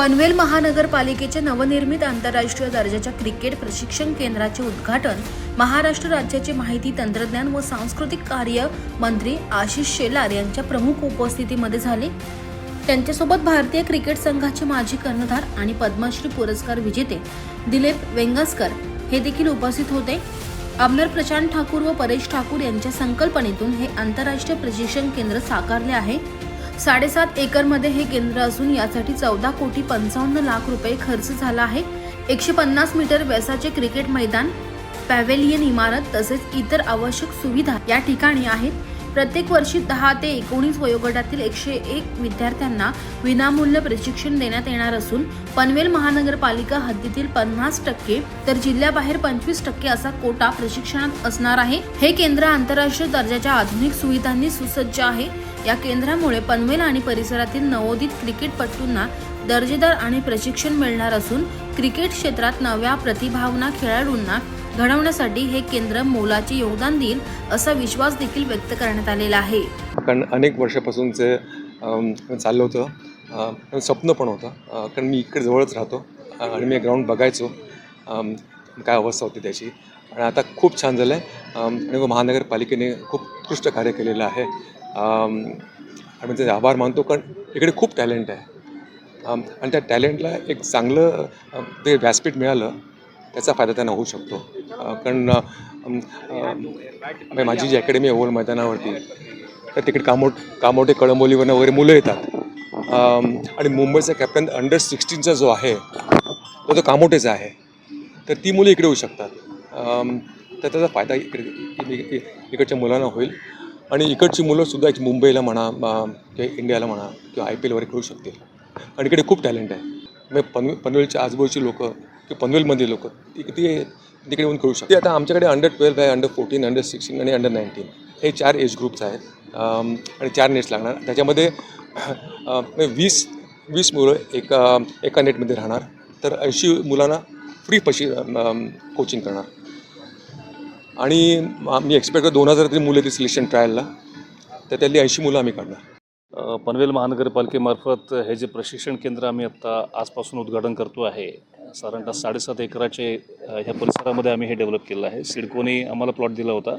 पनवेल महानगरपालिकेच्या नवनिर्मित आंतरराष्ट्रीय दर्जाच्या क्रिकेट प्रशिक्षण केंद्राचे उद्घाटन महाराष्ट्र राज्याचे माहिती तंत्रज्ञान व सांस्कृतिक कार्य मंत्री आशिष शेलार यांच्या प्रमुख उपस्थितीमध्ये झाले. त्यांच्यासोबत भारतीय क्रिकेट संघाचे माजी कर्णधार आणि पद्मश्री पुरस्कार विजेते दिलीप वेंगसकर हे देखील उपस्थित होते. आमदार प्रशांत ठाकूर व परेश ठाकूर यांच्या संकल्पनेतून हे आंतरराष्ट्रीय प्रशिक्षण केंद्र साकारले आहे. साडेसात एकरमध्ये हे केंद्र असून यासाठी चौदा कोटी पंचावन्न लाख रुपये खर्च झाला आहे. एकशे पन्नास मीटर व्यासाचे क्रिकेट मैदान पॅव्हेलियन इमारत तसेच इतर आवश्यक सुविधा या ठिकाणी आहेत. प्रत्येक वर्षी दहा ते एकोणीस वयोगटातील एकशे एक विद्यार्थ्यांना विनामूल्य प्रशिक्षण देण्यात येणार असून पनवेल महानगरपालिका हद्दीतील पन्नास टक्के तर जिल्ह्याबाहेर पंचवीस टक्के असा कोटा प्रशिक्षणात असणार आहे. हे केंद्र आंतरराष्ट्रीय दर्जाच्या आधुनिक सुविधांनी सुसज्ज आहे. या केंद्रामुळे पनवेल आणि परिसरातील नवोदित क्रिकेटपटूंना दर्जेदार आणि प्रशिक्षण मिळणार असून क्रिकेट क्षेत्रात नव्या प्रतिभावना खेळाडूंना घडवण्यासाठी हे केंद्र मोलाचे योगदान देईल असा विश्वास देखील व्यक्त करण्यात आलेला आहे. कारण अनेक वर्षापासूनचे चाललं होतं. स्वप्न पण होतं. कारण मी इकडे जवळच राहतो आणि मी ग्राउंड बघायचो. काय अवस्था होती त्याची. आणि आता खूप छान झालं आहे आणि महानगरपालिकेने खूप उत्कृष्ट कार्य केलेलं आहे. Um, आम्ही त्याचे आभार मानतो कारण इकडे खूप टॅलेंट आहे. Um, आणि त्या टॅलेंटला एक चांगलं um, ते व्यासपीठ मिळालं त्याचा फायदा त्यांना होऊ शकतो. Uh, कारण uh, uh, माझी जी अकॅडमी आहे ओल मैदानावरती तर तिकडे कामोट कामोटे कळंबोलीवरनं वगैरे मुलं येतात. आणि मुंबईचा कॅप्टन अंडर सिक्स्टीनचा जो आहे तो तो कामोटेचा आहे. तर ती मुलं इकडे येऊ शकतात. तर त्याचा फायदा इकडे इकडच्या मुलांना होईल. आणि इकडची मुलंसुद्धा एक मुंबईला म्हणा किंवा इंडियाला म्हणा किंवा आय पी एल वगैरे खेळू शकतील. आणि इकडे खूप टॅलेंट आहे. म्हणजे पनवेल पनवेलच्या आजूबाजूची लोकं किंवा पनवेलमधली लोकं ती किती तिकडे येऊन खेळू शकते आता आमच्याकडे अंडर ट्वेल्व आहे अंडर फोर्टीन अंडर सिक्स्टीन आणि अंडर नाईन्टीन हे चार एज ग्रुप्स आहेत. आणि चार नेट्स लागणार. त्याच्यामध्ये म्हणजे वीस वीस मुलं एका एका नेटमध्ये राहणार. तर ऐंशी मुलांना फ्री पशी कोचिंग करणार. आणि आम्ही एक्सपेक्ट करतो दोन हजार तरी मुलं येतील सिलेक्शन ट्रायलला तर त्यातली ऐंशी मुलं आम्ही काढणार. पनवेल महानगरपालिकेमार्फत हे जे प्रशिक्षण केंद्र आम्ही आत्ता आजपासून उद्घाटन करतो आहे साधारणतः साडेसात एकराचे ह्या परिसरामध्ये आम्ही हे डेव्हलप केलं आहे. सिडकोने आम्हाला प्लॉट दिला होता.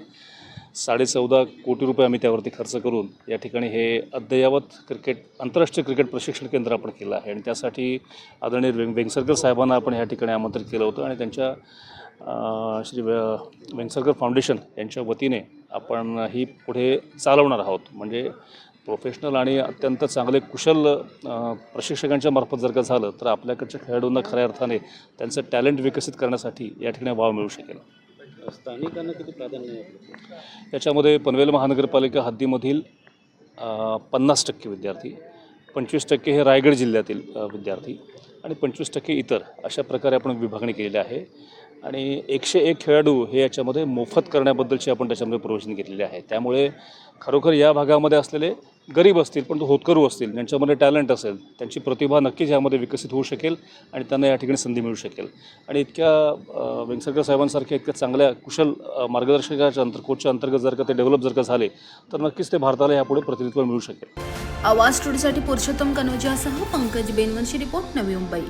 साडेचौदा कोटी रुपये आम्ही त्यावरती खर्च करून या ठिकाणी हे अद्ययावत क्रिकेट आंतरराष्ट्रीय क्रिकेट प्रशिक्षण केंद्र आपण केलं आहे. आणि त्यासाठी आदरणीय वेंग वेंगसरकर साहेबांना आपण ह्या ठिकाणी आमंत्रित केलं होतं आणि त्यांच्या श्री वेंगसरकर फाउंडेशन यांच्या वतीने आपण ही पुढे चालवणार आहोत. म्हणजे प्रोफेशनल आणि अत्यंत चांगले कुशल प्रशिक्षकांच्या मार्फत जर का झालं तर आपल्याकडच्या खेळाडूंना खऱ्या अर्थाने त्यांचं टॅलेंट विकसित करण्यासाठी या ठिकाणी वाव मिळू शकेल. स्थानिकांना किती प्राधान्य याच्यामध्ये पनवेल महानगरपालिका हद्दीमधील पन्नास टक्के विद्यार्थी पंचवीस टक्के हे रायगड जिल्ह्यातील विद्यार्थी आणि पंचवीस टक्के इतर अशा प्रकारे आपण विभागणी केलेली आहे. आणि एकशे एक खेळाडू हे याच्यामध्ये मोफत करण्याबद्दलची आपण त्याच्यामध्ये प्रोव्हिजन घेतलेली आहे. त्यामुळे खरोखर या भागामध्ये असलेले गरीब असतील पण तो होतकरू असतील ज्यांच्यामध्ये टॅलेंट असेल त्यांची प्रतिभा नक्कीच यामध्ये विकसित होऊ शकेल आणि त्यांना या ठिकाणी संधी मिळू शकेल. आणि इतक्या अ, वेंगसरकर साहेबांसारख्या इतक्या चांगल्या कुशल मार्गदर्शकाच्या अंतर कोचच्या अंतर्गत जर का ते डेव्हलप जर का झाले तर नक्कीच ते भारताला यापुढे प्रतिनिधित्व मिळू शकेल. आवाज स्टुडिओसाठी पुरुषोत्तम कनोजियासह पंकज बेनवंशी रिपोर्ट नवी मुंबई.